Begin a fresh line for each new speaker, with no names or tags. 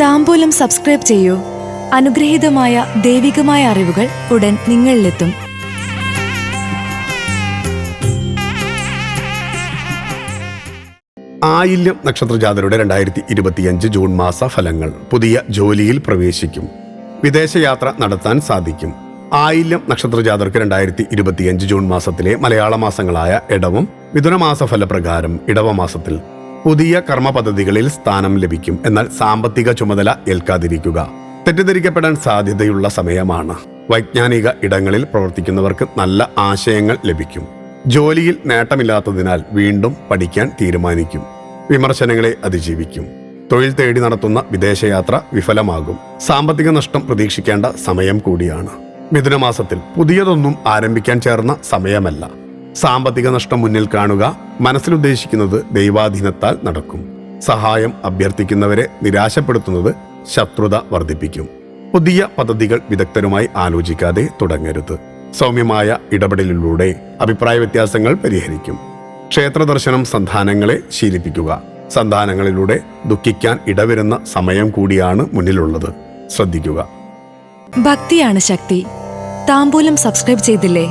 താമ്പൂലം subscribe ചെയ്യൂ. അനുഗ്രഹീതമായ ദൈവികമായ അറിവുകൾ ഉടൻ നിങ്ങളിലെത്തും.
ആയില്യം നക്ഷത്രജാതരുടെ രണ്ടായിരത്തി ഇരുപത്തിയഞ്ച് ജൂൺ മാസ ഫലങ്ങൾ പുതിയ ജോലിയിൽ പ്രവേശിക്കും. വിദേശയാത്ര നടത്താൻ സാധിക്കും. ആയില്യം നക്ഷത്രജാതർക്ക് രണ്ടായിരത്തി ഇരുപത്തിയഞ്ച് ജൂൺ മാസത്തിലെ മലയാള മാസങ്ങളായ ഇടവം മിഥുനമാസ ഫലപ്രകാരം ഇടവമാസത്തിൽ പുതിയ കർമ്മ പദ്ധതികളിൽ സ്ഥാനം ലഭിക്കും. എന്നാൽ സാമ്പത്തിക ചുമതല ഏൽക്കാതിരിക്കുക. തെറ്റിദ്ധരിക്കപ്പെടാൻ സാധ്യതയുള്ള സമയമാണ്. വൈജ്ഞാനിക ഇടങ്ങളിൽ പ്രവർത്തിക്കുന്നവർക്ക് നല്ല ആശയങ്ങൾ ലഭിക്കും. ജോലിയിൽ നേട്ടമില്ലാത്തതിനാൽ വീണ്ടും പഠിക്കാൻ തീരുമാനിക്കും. വിമർശനങ്ങളെ അതിജീവിക്കും. തൊഴിൽ തേടി നടത്തുന്ന വിദേശയാത്ര വിഫലമാകും. സാമ്പത്തിക നഷ്ടം പ്രതീക്ഷിക്കേണ്ട സമയം കൂടിയാണ്. മിഥുനമാസത്തിൽ പുതിയതൊന്നും ആരംഭിക്കാൻ ചേർന്ന സമയമല്ല. സാമ്പത്തിക നഷ്ടം മുന്നിൽ കാണുക. മനസ്സിലുദ്ദേശിക്കുന്നത് ദൈവാധീനത്താൽ നടക്കും. സഹായം അഭ്യർത്ഥിക്കുന്നവരെ നിരാശപ്പെടുത്തുന്നത് ശത്രുത വർദ്ധിപ്പിക്കും. പുതിയ പദ്ധതികൾ വിദഗ്ധരുമായി ആലോചിക്കാതെ തുടങ്ങരുത്. സൗമ്യമായ ഇടപെടലിലൂടെ അഭിപ്രായ വ്യത്യാസങ്ങൾ പരിഹരിക്കും. ക്ഷേത്ര ദർശനം സന്താനങ്ങളെ ശീലിപ്പിക്കുക. സന്താനങ്ങളിലൂടെ ദുഃഖിക്കാൻ ഇടവരുന്ന സമയം കൂടിയാണ് മുന്നിലുള്ളത്. ശ്രദ്ധിക്കുക.
ഭക്തിയാണ് ശക്തി. താമ്പൂലം സബ്സ്ക്രൈബ് ചെയ്തില്ലേ?